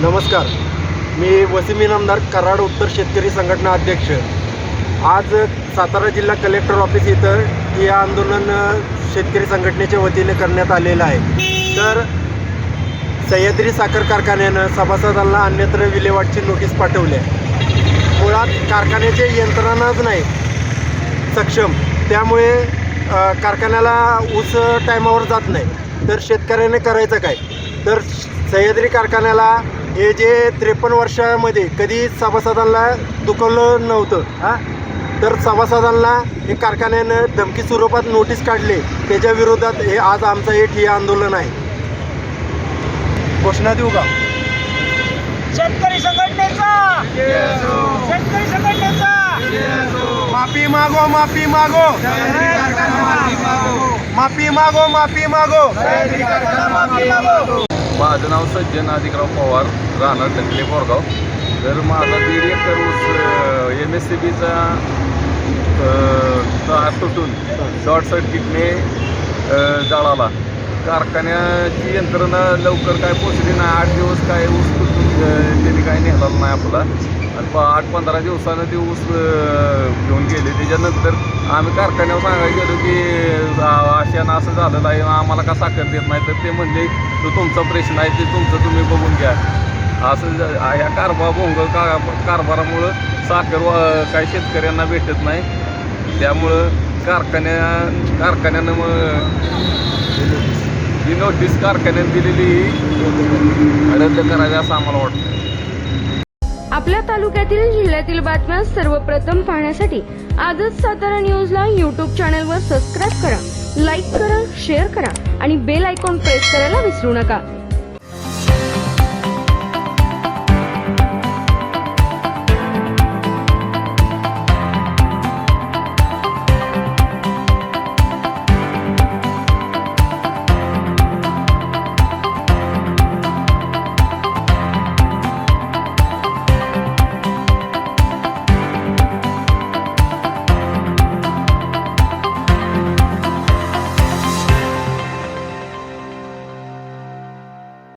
नमस्कार. मी वसीम इनामदार कराड उत्तर शेतकरी संघटना अध्यक्ष. आज सातारा जिल्हा कलेक्टर ऑफिस इथं हे आंदोलन शेतकरी संघटनेच्या वतीने करण्यात आलेलं आहे. तर सह्याद्री साखर कारखान्यानं सभासदांना अन्यत्र विल्हेवाटची नोटीस पाठवली आहे. मुळात कारखान्याचे यंत्रणाच नाही सक्षम. त्यामुळे कारखान्याला ऊस टायमावर जात नाही. तर शेतकऱ्याने करायचं काय? तर सह्याद्री कारखान्याला हे जे त्रेपन्न वर्षामध्ये कधी सभासदांना दुखवलं नव्हतं हां? तर सभासदांना हे कारखान्यानं धमकी स्वरूपात नोटीस काढले. त्याच्या विरोधात हे आज आमचं हे ठिय्या आंदोलन आहे. घोषणा देऊ का? शेतकरी संघटनेचा! शेतकरी संघटनेचा! माफी मागो माफी मागो! माफी मागो माफी मागो! माझं नाव सज्जन अधिकराव पवार राहणार टकले बोरगाव. तर माझा दीड एकर ऊस एम एस सी बीचा तार तुटून शॉर्ट सर्किटने जळाला. कारखान्याची यंत्रणा लवकर काय पोचली नाही. आठ दिवस काय ऊस त्यांनी काय नेहला नाही आपला. आणि प आठ पंधरा दिवसानं ते ऊस घेऊन गेले. त्याच्यानंतर आम्ही कारखान्यावर सांगायला गेलो की आ- असं झालेलं आहे आम्हाला का साखर देत नाही? तर ते म्हणले तो तुमचा प्रश्न आहे ते तुमचं तुम्ही बघून घ्या. असं ज- ह्या कारभार भोंग का कारभारामुळं साखर काही शेतकऱ्यांना भेटत नाही. त्यामुळं कारखान्या कारखान्यानं मग ही नोटीस कारखान्यात दिलेली रद्द करायला असं आम्हाला वाटतं. आपल्या तालुक्यातील जिल्ह्यातील बातम्या सर्वप्रथम पाहण्यासाठी आजच सातारा न्यूजला यूट्यूब चॅनलवर सबस्क्राईब करा लाईक करा शेअर करा आणि बेल आयकॉन प्रेस करायला विसरू नका.